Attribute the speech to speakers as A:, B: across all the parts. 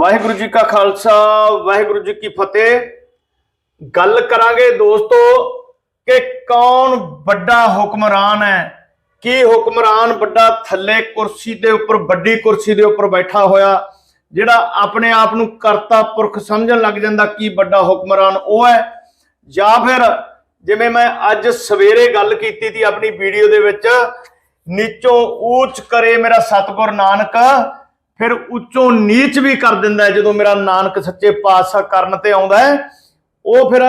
A: ਵਾਹਿਗੁਰੂ ਜੀ ਕਾ ਖਾਲਸਾ, ਵਾਹਿਗੁਰੂ ਜੀ ਕੀ ਫਤਿਹ। ਗੱਲ ਕਰਾਂਗੇ ਦੋਸਤੋ ਕਿ ਕੌਣ ਵੱਡਾ ਹੁਕਮਰਾਨ ਹੈ? ਕੀ ਹੁਕਮਰਾਨ ਵੱਡਾ ਥੱਲੇ ਕੁਰਸੀ ਦੇ ਉੱਪਰ, ਵੱਡੀ ਕੁਰਸੀ ਦੇ ਉੱਪਰ ਬੈਠਾ ਹੋਇਆ? ਜਿਹੜਾ ਆਪਣੇ ਆਪ ਨੂੰ ਕਰਤਾ ਪੁਰਖ ਸਮਝਣ ਲੱਗ ਜਾਂਦਾ ਕੀ ਵੱਡਾ ਹੁਕਮਰਾਨ ਉਹ ਹੈ? ਜਾਂ ਫਿਰ ਜਿਵੇਂ ਮੈਂ ਅੱਜ ਸਵੇਰੇ ਗੱਲ ਕੀਤੀ ਸੀ ਆਪਣੀ ਵੀਡੀਓ ਦੇ ਵਿੱਚ, ਨੀਚੋਂ ਉੱਚ ਕਰੇ ਮੇਰਾ ਸਤਿਗੁਰ ਨਾਨਕ ਫਿਰ ਉੱਚੋਂ ਨੀਚ ਵੀ ਕਰ ਦਿੰਦਾ ਹੈ ਜਦੋਂ ਮੇਰਾ ਨਾਨਕ ਸੱਚੇ ਪਾਤਸ਼ਾਹ ਕਰਨ ਤੇ ਆਉਂਦਾ ਹੈ। ਉਹ ਫਿਰ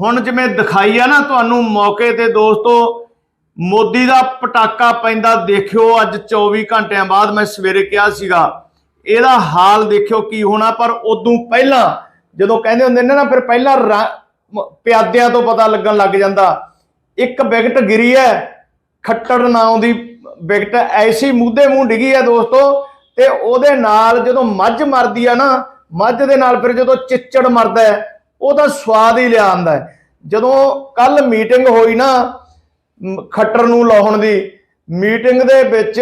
A: ਹੁਣ ਜਿਵੇਂ ਦਿਖਾਈ ਆ ਨਾ ਤੁਹਾਨੂੰ ਮੌਕੇ ਤੇ ਦੋਸਤੋ, ਮੋਦੀ ਦਾ ਪਟਾਕਾ ਪੈਂਦਾ ਦੇਖਿਓ, ਅੱਜ 24 ਘੰਟਿਆਂ ਬਾਅਦ ਮੈਂ ਸਵੇਰੇ ਕਿਹਾ ਸੀਗਾ, ਇਹਦਾ ਹਾਲ ਦੇਖਿਓ ਕੀ ਹੋਣਾ, ਪਰ ਉਦੋਂ ਪਹਿਲਾਂ ਜਦੋਂ ਕਹਿੰਦੇ ਹੁੰਦੇ ਨੇ ਨਾ, ਫਿਰ ਪਹਿਲਾਂ ਰਾ- ਪਿਆਦਿਆਂ ਤੋਂ ਪਤਾ ਲੱਗਣ ਲੱਗ ਜਾਂਦਾ। ਇੱਕ ਵਿਕਟ ਗਿਰੀ ਹੈ, ਖੱਟੜ ਨਾਂ ਦੀ ਵਿਕਟ, ਐਸੀ ਮੂਧੇ ਮੂੰਹ ਡਿੱਗੀ ਹੈ ਦੋਸਤੋ ਤੇ ਉਹਦੇ ਨਾਲ ਜਦੋਂ ਮੱਝ ਮਰਦੀ ਆ ਨਾ ਮੱਝ ਦੇ ਨਾਲ ਫਿਰ ਜਦੋਂ ਚਿੱਚੜ ਮਰਦਾ ਹੈ ਉਹਦਾ ਸਵਾਦ ਹੀ ਲਿਆ ਆਂਦਾ ਜਦੋਂ ਕੱਲ ਮੀਟਿੰਗ ਹੋਈ ਨਾ ਖੱਟਰ ਨੂੰ ਲਾਉਣ ਦੀ ਮੀਟਿੰਗ ਦੇ ਵਿੱਚ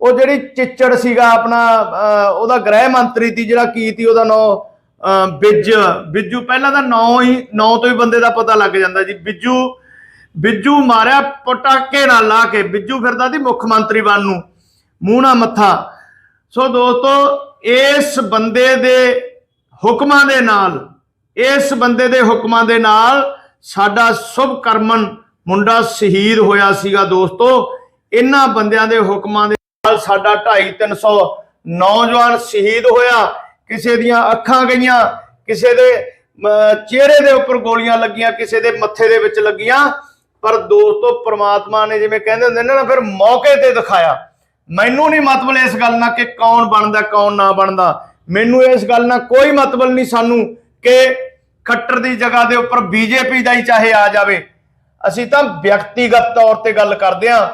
A: ਉਹ ਜਿਹੜੀ ਚਿੱਚੜ ਸੀਗਾ ਆਪਣਾ ਅਹ, ਉਹਦਾ ਗ੍ਰਹਿ ਮੰਤਰੀ ਸੀ ਜਿਹੜਾ ਕੀ ਸੀ ਉਹਦਾ ਨਾਂ ਬਿੱਜ ਬਿੱਜੂ ਪਹਿਲਾਂ ਤਾਂ ਨਾਂ ਹੀ ਨਾਂ ਤੋਂ ਹੀ ਬੰਦੇ ਦਾ ਪਤਾ ਲੱਗ ਜਾਂਦਾ ਜੀ। ਬਿੱਜੂ ਬਿੱਜੂ ਮਾਰਿਆ ਪਟਾਕੇ ਨਾਲ ਲਾ ਕੇ ਬਿੱਜੂ ਫਿਰਦਾ ਸੀ ਮੁੱਖ ਮੰਤਰੀ ਬਣ ਨੂੰ ਮੂੰਹ ਨਾ ਮੱਥਾ। ਸੋ ਦੋਸਤੋ ਇਸ ਬੰਦੇ ਦੇ ਹੁਕਮਾਂ ਦੇ ਨਾਲ ਇਸ ਬੰਦੇ ਦੇ ਹੁਕਮਾਂ ਦੇ ਨਾਲ ਸਾਡਾ ਸ਼ੁਭ ਕਰਮਨ ਮੁੰਡਾ ਸ਼ਹੀਦ ਹੋਇਆ ਸੀਗਾ ਦੋਸਤੋ। ਇਹਨਾਂ ਬੰਦਿਆਂ ਦੇ ਹੁਕਮਾਂ ਦੇ ਨਾਲ ਸਾਡਾ 2.5 300 ਨੌਜਵਾਨ ਸ਼ਹੀਦ ਹੋਇਆ। ਕਿਸੇ ਦੀਆਂ ਅੱਖਾਂ ਗਈਆਂ ਕਿਸੇ ਦੇ ਅਮ, ਚਿਹਰੇ ਦੇ ਉੱਪਰ ਗੋਲੀਆਂ ਲੱਗੀਆਂ ਕਿਸੇ ਦੇ ਮੱਥੇ ਦੇ ਵਿੱਚ ਲੱਗੀਆਂ। ਪਰ ਦੋਸਤੋ ਪ੍ਰਮਾਤਮਾ ਨੇ ਜਿਵੇਂ ਕਹਿੰਦੇ ਹੁੰਦੇ ਨੇ ਨਾ ਫਿਰ ਮੌਕੇ ਤੇ ਦਿਖਾਇਆ। ਮੈਨੂੰ ਨਹੀਂ ਮਤਲਬ ਇਸ ਗੱਲ ਨਾਲ ਕਿ ਕੌਣ ਬਣਦਾ, ਕੌਣ ਨਾ ਬਣਦਾ। ਮੈਨੂੰ ਇਸ ਗੱਲ ਨਾਲ ਕੋਈ ਮਤਲਬ ਨਹੀਂ ਸਾਨੂੰ ਕਿ ਖੱਟਰ ਦੀ ਜਗ੍ਹਾ ਦੇ ਉੱਪਰ ਬੀਜੇਪੀ ਦਾ ਹੀ ਚਾਹੇ ਆ ਜਾਵੇ। ਅਸੀਂ ਤਾਂ ਵਿਅਕਤੀਗਤ ਤੌਰ ਤੇ ਗੱਲ ਕਰਦੇ ਹਾਂ।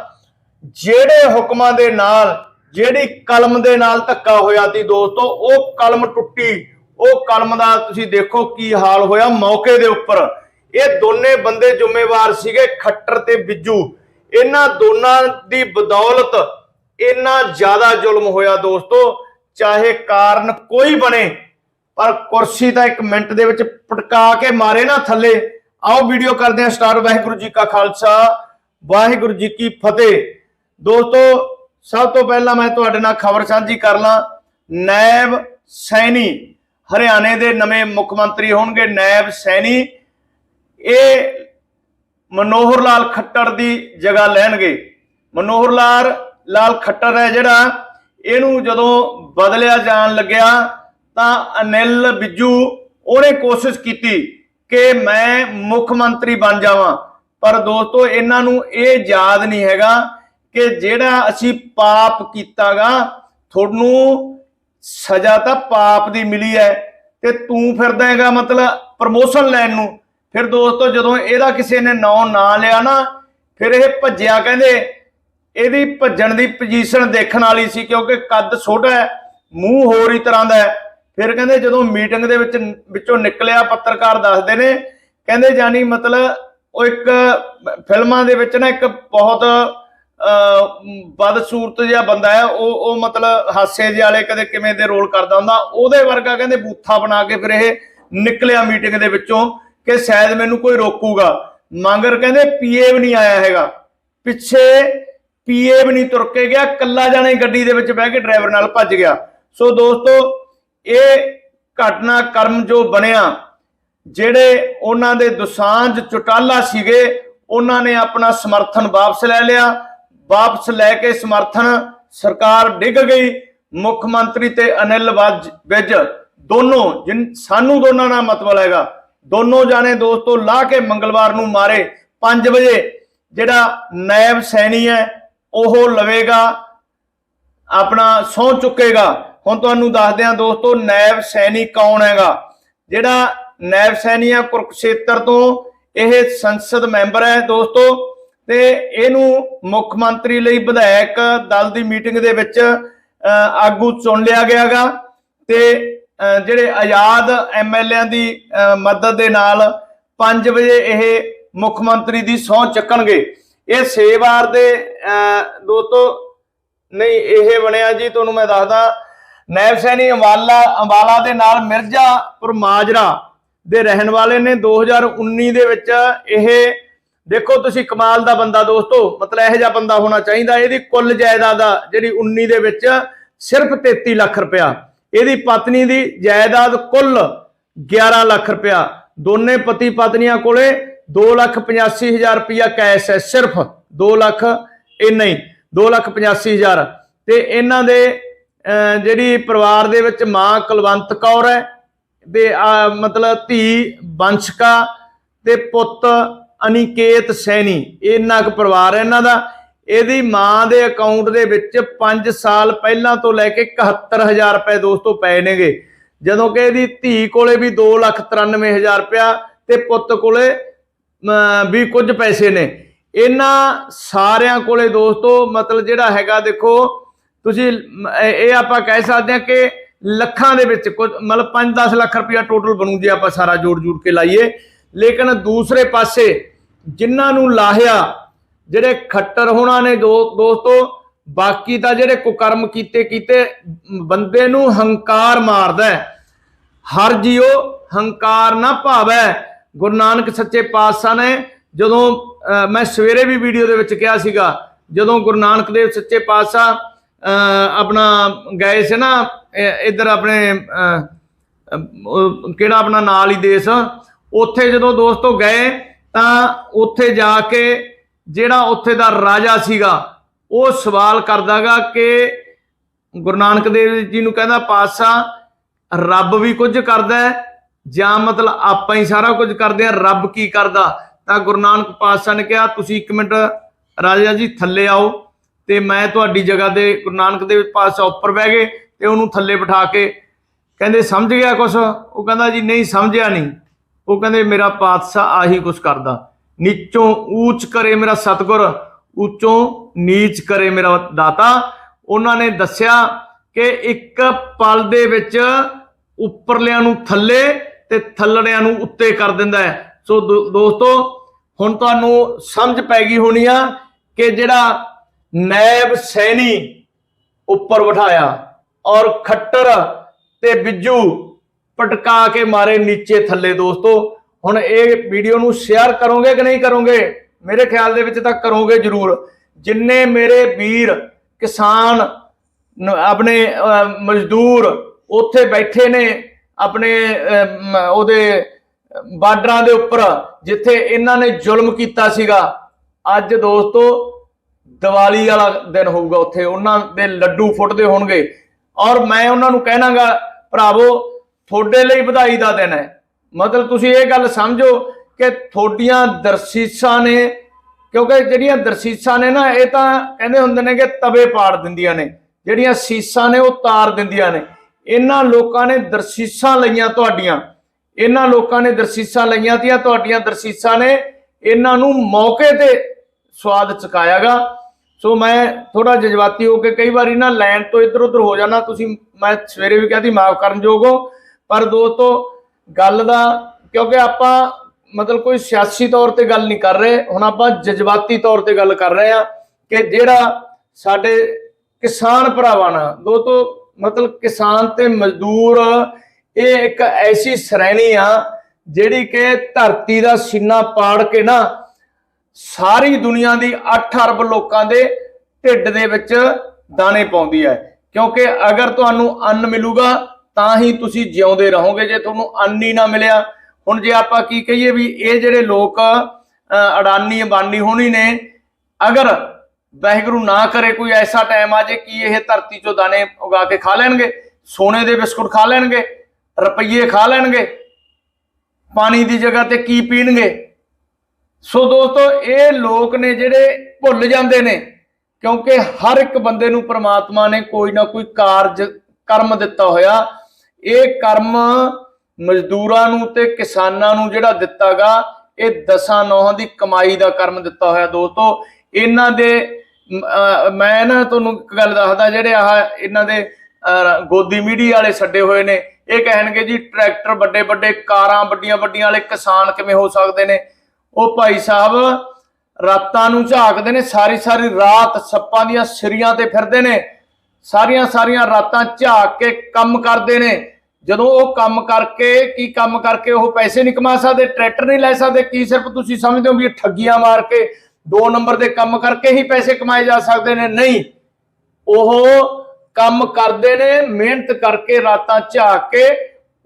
A: ਜਿਹੜੇ ਹੁਕਮਾਂ ਦੇ ਨਾਲ, ਜਿਹੜੀ ਕਲਮ ਦੇ ਨਾਲ ਧੱਕਾ ਹੋਇਆ ਸੀ ਦੋਸਤੋ, ਉਹ ਕਲਮ ਟੁੱਟੀ। ਉਹ ਕਲਮ ਦਾ ਤੁਸੀਂ ਦੇਖੋ ਕੀ ਹਾਲ ਹੋਇਆ ਮੌਕੇ ਦੇ ਉੱਪਰ। ਇਹ ਦੋਨੇ ਬੰਦੇ ਜ਼ਿੰਮੇਵਾਰ ਸੀਗੇ ਖੱਟਰ ਤੇ ਬਿੱਜੂ। ਇਹਨਾਂ ਦੋਨਾਂ ਦੀ ਬਦੌਲਤ ਇੰਨਾ ਜ਼ਿਆਦਾ ਜ਼ੁਲਮ ਹੋਇਆ ਦੋਸਤੋ, ਚਾਹੇ ਕਾਰਨ ਕੋਈ ਬਣੇ, ਪਰ ਕੁਰਸੀ ਤਾਂ ਇੱਕ ਮਿੰਟ ਦੇ ਵਿੱਚ ਪਟਕਾ ਕੇ ਮਾਰੇ ਨਾ ਥੱਲੇ। ਆਓ ਵੀਡੀਓ ਕਰਦੇ ਹਾਂ ਸਟਾਰ ਵਾਹਿਗੁਰੂ ਜੀ ਕਾ ਖਾਲਸਾ, ਵਾਹਿਗੁਰੂ ਜੀ ਕੀ ਫਤਿਹ। ਦੋਸਤੋ, ਸਭ ਤੋਂ ਪਹਿਲਾਂ ਮੈਂ ਤੁਹਾਡੇ ਨਾਲ ਖਬਰ ਸਾਂਝੀ ਕਰ ਲਾਂ, ਨੈਬ ਸੈਣੀ, ਹਰਿਆਣੇ ਦੇ ਨਵੇਂ ਮੁੱਖ ਮੰਤਰੀ ਹੋਣਗੇ ਨੈਬ ਸੈਣੀ। ਇਹ ਮਨੋਹਰ ਲਾਲ ਖੱਟਰ ਦੀ ਜਗ੍ਹਾ ਲੈਣਗੇ। ਮਨੋਹਰ ਲਾਲ ਲਾਲ ਖੱਟਰ ਹੈ ਜਿਹੜਾ, ਇਹਨੂੰ ਜਦੋਂ ਬਦਲਿਆ ਜਾਣ ਲੱਗਿਆ ਤਾਂ ਅਨਿਲ ਬਿੱਜੂ ਉਹਨੇ ਕੋਸ਼ਿਸ਼ ਕੀਤੀ ਕਿ ਮੈਂ ਮੁੱਖ ਮੰਤਰੀ ਬਣ ਜਾਵਾਂ। ਪਰ ਦੋਸਤੋ, ਇਹਨਾਂ ਨੂੰ ਇਹ ਯਾਦ ਨਹੀਂ ਹੈਗਾ ਕਿ ਜਿਹੜਾ ਅਸੀਂ ਪਾਪ ਕੀਤਾਗਾ, ਤੁਹਾਨੂੰ ਸਜ਼ਾ ਤਾਂ ਪਾਪ ਦੀ ਮਿਲੀ ਹੈ ਤੇ ਤੂੰ ਫਿਰਦਾ ਹੈਗਾ ਮਤਲਬ ਪ੍ਰਮੋਸ਼ਨ ਲੈਣ ਨੂੰ। ਫਿਰ ਦੋਸਤੋ, ਜਦੋਂ ਇਹਦਾ ਕਿਸੇ ਨੇ ਨਾਂ ਨਾ ਲਿਆ ਨਾ, ਫਿਰ ਇਹ ਭੱਜਿਆ ਕਹਿੰਦੇ ਇਹਦੀ ਭੱਜਣ ਦੀ ਪੋਜੀਸ਼ਨ ਦੇਖਣ ਵਾਲੀ ਸੀ ਕਿਉਂਕਿ ਕੱਦ ਛੋਟਾ ਹੈ, ਮੂੰਹ ਹੋਰ ਹੀ ਤਰ੍ਹਾਂ ਦਾ ਹੈ। ਫਿਰ ਕਹਿੰਦੇ ਜਦੋਂ ਮੀਟਿੰਗ ਦੇ ਵਿੱਚ ਵਿੱਚੋਂ ਨਿਕਲਿਆ, ਪੱਤਰਕਾਰ ਦੱਸਦੇ ਨੇ, ਕਹਿੰਦੇ ਜਾਨੀ ਮਤਲਬ ਉਹ ਇੱਕ ਫਿਲਮਾਂ ਦੇ ਵਿੱਚ ਨਾ ਇੱਕ ਬਹੁਤ ਬਦਸੂਰਤ ਜਿਹਾ ਬੰਦਾ ਹੈ, ਉਹ ਉਹ ਮਤਲਬ ਹਾਸੇ ਜਿਹੇ ਵਾਲੇ ਕਦੇ ਕਿਵੇਂ ਦੇ ਰੋਲ ਕਰਦਾ ਹੁੰਦਾ, ਉਹਦੇ ਵਰਗਾ ਕਹਿੰਦੇ ਬੂਥਾ ਬਣਾ ਕੇ ਫਿਰ ਇਹ ਨਿਕਲਿਆ ਮੀਟਿੰਗ ਦੇ ਵਿੱਚੋਂ ਕਿ ਸ਼ਾਇਦ ਮੈਨੂੰ ਕੋਈ ਰੋਕੂਗਾ। ਮੰਗਰ ਕਹਿੰਦੇ ਪੀਏ ਵੀ ਨਹੀਂ ਆਇਆ ਹੈਗਾ। ਪਿੱਛੇ ਪੀਏ ਵੀ ਨਹੀਂ ਤੁਰ ਕੇ ਗਿਆ ਕੱਲਾ ਜਾਣੇ ਗੱਡੀ ਦੇ ਵਿੱਚ ਬਹਿ ਕੇ ਡਰਾਈਵਰ ਨਾਲ ਭੱਜ ਗਿਆ। ਸੋ ਦੋਸਤੋ, ਇਹ ਘਟਨਾ ਕਰਮ ਜੋ ਬਣਿਆ, ਜਿਹੜੇ ਉਹਨਾਂ ਦੇ ਦੁਸਾਂਝ ਚੁਟਾਲਾ ਸੀਗੇ, ਉਹਨਾਂ ਨੇ ਆਪਣਾ ਸਮਰਥਨ ਵਾਪਸ ਲੈ ਲਿਆ। ਵਾਪਸ ਲੈ ਕੇ ਸਮਰਥਨ ਸਰਕਾਰ ਡਿੱਗ ਗਈ। ਮੁੱਖ ਮੰਤਰੀ ਤੇ ਅਨਿਲ ਵਾਜ- ਵਿਜ ਦੋਨੋਂ, ਜਿਨ, ਸਾਨੂੰ ਦੋਨਾਂ ਨਾਲ ਮਤਲਬ ਹੈਗਾ। ਦੋਨੋਂ ਜਾਣੇ ਦੋਸਤੋ, ਲਾ ਕੇ ਮੰਗਲਵਾਰ ਨੂੰ ਮਾਰੇ 5 ਵਜੇ। ਜਿਹੜਾ ਨਾਇਬ ਸੈਣੀ ਹੈ ਉਹ ਲਵੇਗਾ ਆਪਣਾ ਸੌ ਚੁੱਕੇਗਾ। ਹੁਣ ਤੁਹਾਨੂੰ ਦੱਸਦੇ ਹਾਂ ਦੋਸਤੋ ਨੈਬ ਸੈਨੀ ਕੌਣ ਹੈਗਾ? ਜਿਹੜਾ ਨੈਬ ਸੈਣੀ ਕੁਰਕਸ਼ੇਤਰ ਤੋਂ ਇਹ ਸੰਸਦ ਮੈਂਬਰ ਹੈ ਦੋਸਤੋ ਤੇ ਇਹਨੂੰ ਮੁੱਖ ਮੰਤਰੀ ਲਈ ਵਿਧਾਇਕ ਦਲ ਦੀ ਮੀਟਿੰਗ ਦੇ ਵਿੱਚ ਅ, ਆਗੂ ਚੁਣ ਲਿਆ ਗਿਆਗਾ। ਤੇ ਜਿਹੜੇ ਆਜ਼ਾਦ ਐਮਐਲਏਆਂ ਦੀ ਅ, ਮਦਦ ਦੇ ਨਾਲ 5 ਵਜੇ ਇਹ ਮੁੱਖ ਮੰਤਰੀ ਦੀ ਸਹੁੰ ਚੱਕਣਗੇ। ਇਹ 6 ਵਾਰ ਦੇ ਅ, ਦੋਸਤੋ ਨਹੀਂ ਇਹ ਬਣਿਆ ਜੀ ਤੁਹਾਨੂੰ ਮੈਂ ਦੱਸਦਾ। ਨੈਬ ਸੈਣੀ ਅੰਬਾਲਾ ਅੰਬਾਲਾ ਦੇ ਨਾਲ ਮਿਰਜ਼ਾਪੁਰ ਮਾਜਰਾ ਦੇ ਰਹਿਣ ਵਾਲੇ ਨੇ 2019 ਦੇ ਵਿੱਚ। ਇਹ ਦੇਖੋ ਤੁਸੀਂ ਕਮਾਲ ਦਾ ਬੰਦਾ ਦੋਸਤੋ ਮਤਲਬ ਇਹੋ ਜਿਹਾ ਬੰਦਾ ਹੋਣਾ ਚਾਹੀਦਾ ਇਹਦੀ ਕੁੱਲ ਜਾਇਦਾਦ ਆ ਜਿਹੜੀ 19 ਦੇ ਵਿੱਚ ਸਿਰਫ 33 ਲੱਖ ਰੁਪਇਆ। ਇਹਦੀ ਪਤਨੀ ਦੀ ਜਾਇਦਾਦ ਕੁੱਲ 11 ਲੱਖ ਰੁਪਇਆ। ਦੋਨੇ ਪਤੀ ਪਤਨੀਆਂ ਕੋਲੇ 2 ਲੱਖ 85 ਹਜ਼ਾਰ ਰੁਪਇਆ ਕੈਸ਼ ਹੈ, ਸਿਰਫ 2 ਲੱਖ ਇੰਨਾ ਹੀ 2 ਲੱਖ 85 ਹਜ਼ਾਰ। ਤੇ ਇਹਨਾਂ ਦੇ ਜਿਹੜੀ ਪਰਿਵਾਰ ਦੇ ਵਿੱਚ ਮਾਂ ਕੁਲਵੰਤ ਕੌਰ ਹੈ, ਤੇ ਮਤਲਬ ਧੀ ਬੰਸ਼ਕਾ ਤੇ ਪੁੱਤ ਅਨਿਕੇਤ ਸੈਣੀ ਇਹਨਾਂ ਕੁ ਪਰਿਵਾਰ ਹੈ ਇਹਨਾਂ ਦਾ। ਇਹਦੀ ਮਾਂ ਦੇ ਅਕਾਊਂਟ ਦੇ ਵਿੱਚ 5 ਸਾਲ ਪਹਿਲਾਂ ਤੋਂ ਲੈ ਕੇ 71000 ਰੁਪਏ ਦੋਸਤੋ ਪਏ ਨੇਗੇ। ਜਦੋਂ ਕਿ ਇਹਦੀ ਧੀ ਕੋਲੇ ਵੀ 293000 ਰੁਪਇਆ ਤੇ ਪੁੱਤ ਕੋਲੇ ਵੀ ਕੁਝ ਪੈਸੇ ਨੇ। ਇਹਨਾਂ ਸਾਰਿਆਂ ਕੋਲੇ ਦੋਸਤੋ, ਮਤਲਬ ਜਿਹੜਾ ਹੈਗਾ ਦੇਖੋ, ਤੁਸੀਂ ਇਹ ਆਪਾਂ ਕਹਿ ਸਕਦੇ ਹਾਂ ਕਿ ਲੱਖਾਂ ਦੇ ਵਿੱਚ ਕੁਝ, ਮਤਲਬ 5-10 ਲੱਖ ਰੁਪਇਆ ਟੋਟਲ ਬਣੂ ਜੇ ਆਪਾਂ ਸਾਰਾ ਜੋੜ ਜੋੜ ਕੇ ਲਾਈਏ। ਲੇਕਿਨ ਦੂਸਰੇ ਪਾਸੇ ਜਿਨ੍ਹਾਂ ਨੂੰ ਲਾਹਿਆ, ਜਿਹੜੇ ਖੱਟਰ ਹੋਣਾ ਨੇ ਦੋ, ਦੋਸਤੋ, ਬਾਕੀ ਤਾਂ ਜਿਹੜੇ ਕੁਕਰਮ ਕੀਤੇ ਕੀਤੇ ਬੰਦੇ ਨੂੰ ਹੰਕਾਰ ਮਾਰਦਾ ਹਰ ਜੀਓ ਹੰਕਾਰ ਨਾ ਭਾਵੈ। ਗੁਰੂ ਨਾਨਕ ਸੱਚੇ ਪਾਤਸ਼ਾਹ ਨੇ ਜਦੋਂ ਅਹ, ਮੈਂ ਸਵੇਰੇ ਵੀ ਵੀਡੀਓ ਦੇ ਵਿੱਚ ਕਿਹਾ ਸੀਗਾ ਜਦੋਂ ਗੁਰੂ ਨਾਨਕ ਦੇਵ ਸੱਚੇ ਪਾਤਸ਼ਾਹ ਅਹ, ਆਪਣਾ ਗਏ ਸੀ ਨਾ ਇੱਧਰ ਆਪਣੇ ਕਿਹੜਾ ਆਪਣਾ ਨਾਲ ਹੀ ਦੇਸ਼ ਉੱਥੇ ਜਦੋਂ ਦੋਸਤੋ ਗਏ ਤਾਂ ਉੱਥੇ ਜਾ ਕੇ ਜਿਹੜਾ ਉੱਥੇ ਦਾ ਰਾਜਾ ਸੀਗਾ ਉਹ ਸਵਾਲ ਕਰਦਾਗਾ ਕਿ ਗੁਰੂ ਨਾਨਕ ਦੇਵ ਜੀ ਨੂੰ ਕਹਿੰਦਾ ਪਾਤਸ਼ਾਹ ਰੱਬ ਵੀ ਕੁਝ ਕਰਦਾ ਹੈ ਜਾਂ ਮਤਲਬ ਆਪਾਂ ਹੀ ਸਾਰਾ ਕੁਝ ਕਰਦੇ ਆ, ਰੱਬ ਕੀ ਕਰਦਾ? ਤਾਂ ਗੁਰੂ ਨਾਨਕ ਪਾਤਸ਼ਾਹ ਨੇ ਕਿਹਾ, ਤੁਸੀਂ ਇੱਕ ਮਿੰਟ ਰਾਜਾ ਜੀ ਥੱਲੇ ਆਓ ਤੇ ਮੈਂ ਤੁਹਾਡੀ ਜਗ੍ਹਾ ਤੇ ਗੁਰੂ ਨਾਨਕ ਦੇ ਪਾਤਸ਼ਾਹ ਉੱਪਰ ਬਹਿ ਗਏ ਤੇ ਉਹਨੂੰ ਥੱਲੇ ਬਿਠਾ ਕੇ ਕਹਿੰਦੇ, ਸਮਝ ਗਿਆ ਕੁਛ? ਉਹ ਕਹਿੰਦਾ ਜੀ, ਨਹੀਂ, ਸਮਝਿਆ ਨਹੀਂ। ਉਹ ਕਹਿੰਦੇ, ਮੇਰਾ ਪਾਤਸ਼ਾਹ ਆਹੀ ਕੁਛ ਕਰਦਾ। ਨੀਚੋਂ ਊਚ ਕਰੇ ਮੇਰਾ ਸਤਗੁਰ, ਉੱਚੋਂ ਨੀਚ ਕਰੇ ਮੇਰਾ ਦਾਤਾ। ਉਹਨਾਂ ਨੇ ਦੱਸਿਆ ਕਿ ਇੱਕ ਪਲ ਦੇ ਵਿੱਚ ਉੱਪਰਲਿਆਂ ਨੂੰ ਥੱਲੇ ਤੇ ਥੱਲੜਿਆਂ ਨੂੰ ਉੱਤੇ ਕਰ ਦਿੰਦਾ ਹੈ। ਸੋ ਦੋ- ਦੋਸਤੋ, ਹੁਣ ਤੁਹਾਨੂੰ ਸਮਝ ਪੈ ਗਈ ਹੋਣੀ ਆ ਕਿ ਜਿਹੜਾ ਨੈਬ ਸੈਣੀ ਉੱਪਰ ਬਿਠਾਇਆ ਔਰ ਖੱਟਰ ਤੇ ਬਿੱਜੂ ਪਟਕਾ ਕੇ ਮਾਰੇ ਨੀਚੇ ਥੱਲੇ ਦੋਸਤੋ, ਹੁਣ ਇਹ ਵੀਡੀਓ ਨੂੰ ਸ਼ੇਅਰ ਕਰੋਗੇ ਕਿ ਨਹੀਂ ਕਰੋਗੇ? ਮੇਰੇ ਖਿਆਲ ਦੇ ਵਿੱਚ ਤਾਂ ਕਰੋਗੇ ਜ਼ਰੂਰ। ਜਿੰਨੇ ਮੇਰੇ ਵੀਰ ਕਿਸਾਨ ਆਪਣੇ ਮਜ਼ਦੂਰ ਉੱਥੇ ਬੈਠੇ ਨੇ ਆਪਣੇ ਉਹਦੇ ਬਾਰਡਰਾਂ ਦੇ ਉੱਪਰ, ਜਿੱਥੇ ਇਹਨਾਂ ਨੇ ਜ਼ੁਲਮ ਕੀਤਾ ਸੀਗਾ। ਅੱਜ ਦੋਸਤੋ, ਦੀਵਾਲੀ ਵਾਲਾ ਦਿਨ ਹੋਊਗਾ ਉੱਥੇ। ਉਹਨਾਂ ਦੇ ਲੱਡੂ ਫੁੱਟਦੇ ਹੋਣਗੇ। ਔਰ ਮੈਂ ਉਹਨਾਂ ਨੂੰ ਕਹਿਣਾਗਾ, ਭਰਾਵੋ, ਤੁਹਾਡੇ ਲਈ ਵਧਾਈ ਦਾ ਦਿਨ ਹੈ। ਮਤਲਬ ਤੁਸੀਂ ਇਹ ਗੱਲ ਸਮਝੋ ਕਿ ਤੁਹਾਡੀਆਂ ਦਰਸ਼ੀਸਾਂ ਨੇ, ਕਿਉਂਕਿ ਜਿਹੜੀਆਂ ਦਰਸ਼ੀਸਾਂ ਨੇ ਨਾ, ਇਹ ਤਾਂ ਕਹਿੰਦੇ ਹੁੰਦੇ ਨੇ ਕਿ ਤਵੇ ਪਾੜ ਦਿੰਦੀਆਂ ਨੇ। ਜਿਹੜੀਆਂ ਸੀਸਾਂ ਨੇ, ਉਹ ਤਾਰ ਦਿੰਦੀਆਂ ਨੇ। ਇਹਨਾਂ ਲੋਕਾਂ ਨੇ ਦਰਸ਼ੀਸਾਂ ਲਈਆਂ ਤੁਹਾਡੀਆਂ। ਇਹਨਾਂ ਲੋਕਾਂ ਨੇ ਦਰਸ਼ੀਸਾਂ ਲਈਆਂ ਤੀਆਂ, ਤੁਹਾਡੀਆਂ ਦਰਸ਼ੀਸਾਂ ਨੇ ਇਹਨਾਂ ਨੂੰ ਮੌਕੇ ਤੇ ਸਵਾਦ ਚਕਾਇਆਗਾ। ਸੋ ਮੈਂ ਥੋੜਾ ਜਜ਼ਬਾਤੀ ਹੋ ਕੇ ਕਈ ਵਾਰੀ ਨਾ ਲੈਣ ਤੋਂ ਇੱਧਰ ਉੱਧਰ ਹੋ ਜਾਣਾ ਤੁਸੀਂ, ਮੈਂ ਸਵੇਰੇ ਵੀ ਕਹਤੀ ਮਾਫ ਕਰਨ ਯੋਗ ਹੋ। ਪਰ ਦੋਸਤੋ, ਗੱਲ ਦਾ, ਕਿਉਂਕਿ ਆਪਾਂ ਮਤਲਬ ਕੋਈ ਸਿਆਸੀ ਤੌਰ ਤੇ ਗੱਲ ਨਹੀਂ ਕਰ ਰਹੇ, ਹੁਣ ਆਪਾਂ ਜਜ਼ਬਾਤੀ ਤੌਰ ਤੇ ਗੱਲ ਕਰ ਰਹੇ ਆ ਕਿ ਜਿਹੜਾ ਸਾਡੇ ਕਿਸਾਨ ਭਰਾਵਾਂ ਨਾਲ, ਦੋਸਤੋ ਮਤਲਬ ਕਿਸਾਨ ਤੇ ਮਜ਼ਦੂਰ ਇਹ ਇੱਕ ਐਸੀ ਸ਼੍ਰੇਣੀ ਆ ਜਿਹੜੀ ਕਿ ਧਰਤੀ ਦਾ ਸੀਨਾ ਪਾੜ ਕੇ ਨਾ ਸਾਰੀ ਦੁਨੀਆ ਦੀ 8 ਅਰਬ ਲੋਕਾਂ ਦੇ ਢਿੱਡ ਦੇ ਵਿੱਚ ਦਾਣੇ ਪਾਉਂਦੀ ਹੈ। ਕਿਉਂਕਿ ਅਗਰ ਤੁਹਾਨੂੰ ਅੰਨ ਮਿਲੂਗਾ ਤਾਂ ਹੀ ਤੁਸੀਂ ਜਿਉਂਦੇ ਰਹੋਗੇ। ਜੇ ਤੁਹਾਨੂੰ ਅੰਨ ਹੀ ਨਾ ਮਿਲਿਆ ਹੁਣ ਜੇ ਆਪਾਂ ਕੀ ਕਹੀਏ ਵੀ ਇਹ ਜਿਹੜੇ ਲੋਕ ਅਹ, ਅਡਾਨੀ ਅੰਬਾਨੀ ਹੋਣੀ ਨੇ ਅਗਰ ਵਾਹਿਗੁਰੂ ਨਾ ਕਰੇ ਕੋਈ ਐਸਾ ਟਾਈਮ ਆ ਜੇ ਕਿ ਇਹ ਧਰਤੀ ਚੋਂ ਦਾਣੇ ਉਗਾ ਕੇ ਖਾ ਲੈਣਗੇ, ਸੋਨੇ ਦੇ ਬਿਸਕੁਟ ਖਾ ਲੈਣਗੇ, ਰੁਪਈਏ ਖਾ ਲੈਣਗੇ, ਪਾਣੀ ਦੀ ਜਗ੍ਹਾ ਤੇ ਕੀ ਪੀਣਗੇ। ਸੋ ਦੋਸਤੋ, ਇਹ ਲੋਕ ਨੇ ਜਿਹੜੇ ਭੁੱਲ ਜਾਂਦੇ ਨੇ, ਕਿਉਂਕਿ ਹਰ ਇੱਕ ਬੰਦੇ ਨੂੰ ਪ੍ਰਮਾਤਮਾ ਨੇ ਕੋਈ ਨਾ ਕੋਈ ਕਾਰਜ, ਕਰਮ ਦਿੱਤਾ ਹੋਇਆ। ਇਹ ਕਰਮ ਮਜ਼ਦੂਰਾਂ ਨੂੰ ਤੇ ਕਿਸਾਨਾਂ ਨੂੰ ਜਿਹੜਾ ਦਿੱਤਾਗਾ, ਇਹ ਦਸਾਂ ਨੌਹਾਂ ਦੀ ਕਮਾਈ ਦਾ ਕਰਮ ਦਿੱਤਾ ਹੋਇਆ ਦੋਸਤੋ। ਇਹਨਾਂ ਦੇ ਅਹ, ਮੈਂ ਨਾ ਤੁਹਾਨੂੰ ਇੱਕ ਗੱਲ ਦੱਸਦਾ, ਜਿਹੜੇ ਆਹ ਇਹਨਾਂ ਦੇ ਗੋਦੀ ਮੀਡੀਆ ਵਾਲੇ ਛੱਡੇ ਹੋਏ ਨੇ, ਇਹ ਕਹਿਣਗੇ ਜੀ ਟਰੈਕਟਰ ਵੱਡੇ ਵੱਡੇ ਕਾਰਾਂ ਵੱਡੀਆਂ ਵੱਡੀਆਂ ਵਾਲੇ ਕਿਸਾਨ ਕਿਵੇਂ ਹੋ ਸਕਦੇ ਨੇ? ਉਹ ਭਾਈ ਸਾਹਿਬ, ਰਾਤਾਂ ਨੂੰ ਝਾਕਦੇ ਨੇ ਸਾਰੀ ਸਾਰੀ ਰਾਤ ਸੱਪਾਂ ਦੀਆਂ ਸਿਰੀਆਂ ਤੇ ਫਿਰਦੇ ਨੇ ਸਾਰੀਆਂ ਸਾਰੀਆਂ ਰਾਤਾਂ ਝਾਕ ਕੇ ਕੰਮ ਕਰਦੇ ਨੇ। ਜਦੋਂ ਉਹ ਕੰਮ ਕਰਕੇ, ਕੀ ਕੰਮ ਕਰਕੇ ਉਹ ਪੈਸੇ ਨਹੀਂ ਕਮਾ ਸਕਦੇ, ਟਰੈਕਟਰ ਨਹੀਂ ਲੈ ਸਕਦੇ, ਕੀ ਸਿਰਫ ਤੁਸੀਂ ਸਮਝਦੇ ਹੋ ਵੀ ਠੱਗੀਆਂ ਮਾਰ ਕੇ ਦੋ ਨੰਬਰ ਦੇ ਕੰਮ ਕਰਕੇ ਹੀ ਪੈਸੇ ਕਮਾਏ ਜਾ ਸਕਦੇ ਨੇ, ਨਹੀਂ। ਉਹ ਕੰਮ ਕਰਦੇ ਨੇ, ਮਿਹਨਤ ਕਰਕੇ ਰਾਤਾਂ ਝਾਕ ਕੇ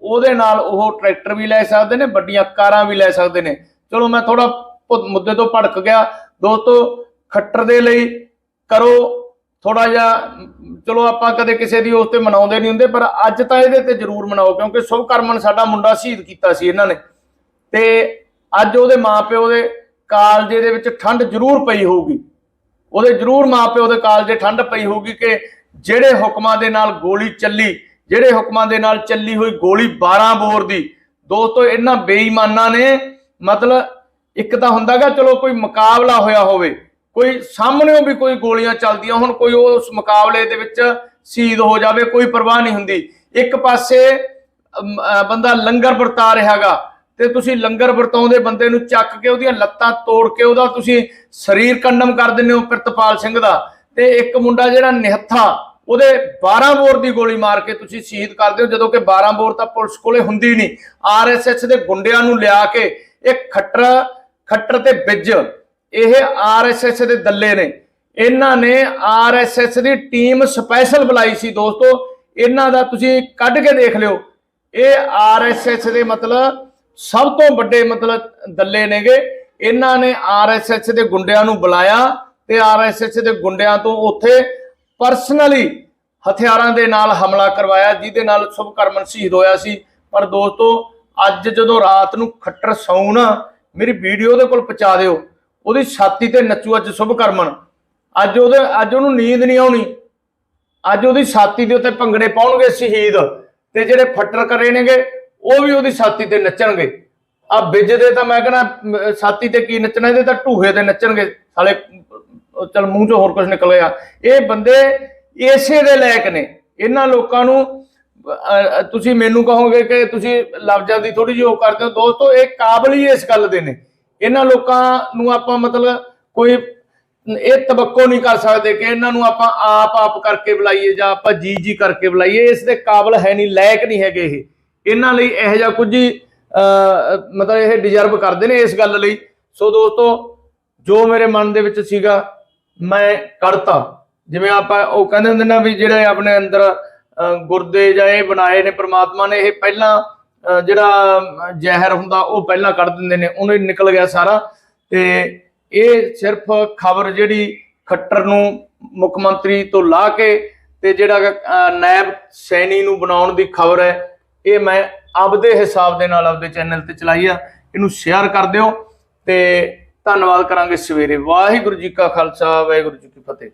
A: ਉਹਦੇ ਨਾਲ ਉਹ ਟਰੈਕਟਰ ਵੀ ਲੈ ਸਕਦੇ ਨੇ, ਵੱਡੀਆਂ ਕਾਰਾਂ ਵੀ ਲੈ ਸਕਦੇ ਨੇ। ਚਲੋ, ਮੈਂ ਥੋੜਾ ਮੁੱਦੇ ਤੋਂ ਭੜਕ ਗਿਆ। ਦੋਸਤੋ, ਖੱਟਰ ਦੇ ਲਈ ਕਰੋ ਥੋੜਾ ਜਿਹਾ, ਚਲੋ ਆਪਾਂ ਕਦੇ ਕਿਸੇ ਦੀ ਉਸ ਤੇ ਮਨਾਉਂਦੇ ਨਹੀਂ ਹੁੰਦੇ, ਪਰ ਅੱਜ ਤਾਂ ਇਹਦੇ ਤੇ ਜ਼ਰੂਰ ਮਨਾਓ, ਕਿਉਂਕਿ ਸ਼ੁਭ ਕਰਮਨ ਸਾਡਾ ਮੁੰਡਾ ਸ਼ਹੀਦ ਕੀਤਾ ਸੀ ਇਹਨਾਂ ਨੇ। ਤੇ ਅੱਜ ਉਹਦੇ ਮਾਪਿਓ ਦੇ ਕਾਲਜੇ ਦੇ ਵਿੱਚ ਠੰਡ ਜ਼ਰੂਰ ਪਈ ਹੋਊਗੀ। ਉਹਦੇ ਜ਼ਰੂਰ ਮਾਪਿਓ ਦੇ ਕਾਲਜੇ ਠੰਡ ਪਈ ਹੋਊਗੀ ਕਿ ਜਿਹੜੇ ਹੁਕਮਾਂ ਦੇ ਨਾਲ ਗੋਲੀ ਚੱਲੀ, ਜਿਹੜੇ ਹੁਕਮਾਂ ਦੇ ਨਾਲ ਚੱਲੀ ਹੋਈ ਗੋਲੀ 12 ਬੋਰ ਦੀ, ਦੋਸਤੋ ਇਹਨਾਂ ਬੇਈਮਾਨਾਂ ਨੇ ਮਤਲਬ ਇੱਕ ਤਾਂ ਹੁੰਦਾਗਾ ਚਲੋ ਕੋਈ ਮੁਕਾਬਲਾ ਹੋਇਆ ਹੋਵੇ, ਕੋਈ ਸਾਹਮਣੇੋਂ ਵੀ ਕੋਈ ਗੋਲੀਆਂ ਚੱਲਦੀਆਂ ਹੁਣ, ਕੋਈ ਉਸ ਮੁਕਾਬਲੇ ਦੇ ਵਿੱਚ ਸ਼ਹੀਦ ਹੋ ਜਾਵੇ, ਕੋਈ ਪਰਵਾਹ ਨਹੀਂ ਹੁੰਦੀ। ਇੱਕ ਪਾਸੇ ਬੰਦਾ ਲੰਗਰ ਵਰਤਾ ਰਿਹਾਗਾ ਤੇ ਤੁਸੀਂ ਲੰਗਰ ਵਰਤਾਉਂਦੇ ਬੰਦੇ ਨੂੰ ਚੱਕ ਕੇ ਉਹਦੀਆਂ ਲੱਤਾਂ ਤੋੜ ਕੇ ਉਹਦਾ ਤੁਸੀਂ ਸਰੀਰ ਕੰਡਮ ਕਰ ਦਿੰਦੇ ਹੋ ਪ੍ਰਤਪਾਲ ਸਿੰਘ ਦਾ। ਤੇ ਇੱਕ ਮੁੰਡਾ ਜਿਹੜਾ ਨਿਹੱਥਾ, ਉਹਦੇ 12 ਬੋਰ ਦੀ ਗੋਲੀ ਮਾਰ ਕੇ ਤੁਸੀਂ ਸ਼ਹੀਦ ਕਰਦੇ ਹੋ ਜਦੋਂ ਕਿ 12 ਬੋਰ ਤਾਂ ਪੁਲਿਸ ਕੋਲੇ ਹੁੰਦੀ ਨਹੀਂ। ਆਰਐਸਐਸ ਦੇ ਗੁੰਡਿਆਂ ਨੂੰ ਲਿਆ ਕੇ ਇਹ ਖੱਟਰ ਖੱਟਰ ਤੇ ਬਿੱਜ, ਇਹ ਆਰਐਸਐਸ ਦੇ ਦੱਲੇ ਨੇ। ਇਹਨਾਂ ਨੇ ਆਰਐਸਐਸ ਦੀ ਟੀਮ ਸਪੈਸ਼ਲ ਬੁਲਾਈ ਸੀ ਦੋਸਤੋ। ਇਹਨਾਂ ਦਾ ਤੁਸੀਂ ਕੱਢ ਕੇ ਦੇਖ ਲਿਓ। ਇਹ ਆਰਐਸਐਸ ਦੇ ਮਤਲਬ ਸਭ ਤੋਂ ਵੱਡੇ ਮਤਲਬ ਦੱਲੇ ਨੇਗੇ। ਇਹਨਾਂ ਨੇ ਆਰਐਸਐਸ ਦੇ ਗੁੰਡਿਆਂ ਨੂੰ ਬੁਲਾਇਆ ਤੇ ਆਰਐਸਐਸ ਦੇ ਗੁੰਡਿਆਂ ਤੋਂ ਉੱਥੇ ਪਰਸਨਲੀ ਹਥਿਆਰਾਂ ਦੇ ਨਾਲ ਹਮਲਾ ਕਰਵਾਇਆ, ਜਿਹਦੇ ਨਾਲ ਸੁਭਕਰਮਨ ਸ਼ਹੀਦ ਹੋਇਆ ਸੀ। ਪਰ ਦੋਸਤੋ, ਅੱਜ ਜਦੋਂ ਰਾਤ ਨੂੰ ਖੱਟਰ ਸੌਂ ਮੇਰੀ ਵੀਡੀਓ ਉਹਦੇ ਕੋਲ ਪਹੁੰਚਾ ਦਿਓ। ਉਹਦੀ ਛਾਤੀ ਤੇ ਨੱਚੂ ਅੱਜ ਸੁਭਕਰਮਨ। ਅੱਜ ਉਹਦੇ, ਅੱਜ ਉਹਨੂੰ ਨੀਂਦ ਨਹੀਂ ਆਉਣੀ। ਅੱਜ ਉਹਦੀ ਛਾਤੀ ਦੇ ਉੱਤੇ ਭੰਗੜੇ ਪਾਉਣਗੇ ਸ਼ਹੀਦ। ਤੇ ਜਿਹੜੇ ਫੱਟਰ ਕਰੇ ਨੇਗੇ ਉਹ ਵੀ ਉਹਦੀ ਛਾਤੀ ਤੇ ਨੱਚਣਗੇ। ਆ ਬਿੱਜ ਦੇ ਤਾਂ ਮੈਂ ਕਹਿੰਦਾ ਛਾਤੀ ਤੇ ਕੀ ਨੱਚਣਾ ਇਹਦੇ ਤਾਂ ਢੂਹੇ ਤੇ ਨੱਚਣਗੇ। ਸਾਲੇ ਅਹ ਚਲ ਮੂੰਹ ਚੋਂ ਹੋਰ ਕੁਝ ਨਿਕਲ ਗਿਆ। ਇਹ ਬੰਦੇ ਇਸੇ ਦੇ ਲਾਇਕ ਨੇ। ਇਹਨਾਂ ਲੋਕਾਂ ਨੂੰ ਅਹ, ਤੁਸੀਂ ਮੈਨੂੰ ਕਹੋਗੇ ਕਿ ਤੁਸੀਂ ਲਫ਼ਜ਼ਾਂ ਦੀ ਥੋੜੀ ਜਿਹੀ ਉਹ ਕਰਦੇ ਹੋ। ਦੋਸਤੋ ਇਹ ਕਾਬਲ ਹੀ ਇਸ ਗੱਲ ਦੇ ਨੇ। ਇਹਨਾਂ ਲੋਕਾਂ ਨੂੰ ਆਪਾਂ ਮਤਲਬ ਕੋਈ ਇਹ ਤਬੱਕੋ ਨਹੀਂ ਕਰ ਸਕਦੇ ਕਿ ਇਹਨਾਂ ਨੂੰ ਆਪਾਂ ਆਪ ਆਪ ਕਰਕੇ ਬੁਲਾਈਏ ਜਾਂ ਆਪਾਂ ਜੀ ਜੀ ਕਰਕੇ ਬੁਲਾਈਏ। ਇਸ ਦੇ ਕਾਬਲ ਹੈ ਨਹੀਂ ਲਾਇਕ ਨਹੀਂ ਹੈਗੇ ਇਹ। ਇਹਨਾਂ ਲਈ ਇਹੋ ਜਿਹਾ ਕੁਝ ਹੀ ਅਹ, ਮਤਲਬ ਇਹ ਡਿਜ਼ਰਵ ਕਰਦੇ ਨੇ ਇਸ ਗੱਲ ਲਈ। ਸੋ ਦੋਸਤੋ ਜੋ ਮੇਰੇ ਮਨ ਦੇ ਵਿੱਚ ਸੀਗਾ ਮੈਂ ਕੱਢਤਾ। ਜਿਵੇਂ ਆਪਾਂ ਉਹ ਕਹਿੰਦੇ ਹੁੰਦੇ ਨਾ ਵੀ ਜਿਹੜੇ ਆਪਣੇ ਅੰਦਰ ਗੁਰਦੇ ਜਾਂ ਇਹ ਬਣਾਏ ਨੇ ਪ੍ਰਮਾਤਮਾ ਨੇ ਇਹ ਪਹਿਲਾਂ ਜਿਹੜਾ ਜ਼ਹਿਰ ਹੁੰਦਾ ਉਹ ਪਹਿਲਾਂ ਕੱਢ ਦਿੰਦੇ ਨੇ। ਉਹਨੇ ਨਿਕਲ ਗਿਆ ਸਾਰਾ। ਤੇ ਇਹ ਸਿਰਫ ਖਬਰ ਜਿਹੜੀ ਖੱਟਰ ਨੂੰ ਮੁੱਖ ਮੰਤਰੀ ਤੋਂ ਲਾ ਕੇ ਤੇ ਜਿਹੜਾ ਅਹ, ਨਾਇਬ ਸੈਣੀ ਨੂੰ ਬਣਾਉਣ ਦੀ ਖਬਰ ਹੈ ਇਹ ਮੈਂ ਆਪਦੇ ਹਿਸਾਬ ਦੇ ਨਾਲ ਆਪਦੇ ਚੈਨਲ ਤੇ ਚਲਾਈ ਆ। ਇਹਨੂੰ ਸ਼ੇਅਰ ਕਰ ਦਿਓ ਤੇ ਧੰਨਵਾਦ ਕਰਾਂਗੇ ਸਵੇਰੇ। ਵਾਹਿਗੁਰੂ ਜੀ ਕਾ ਖਾਲਸਾ, ਵਾਹਿਗੁਰੂ ਜੀ ਕੀ ਫਤਿਹ।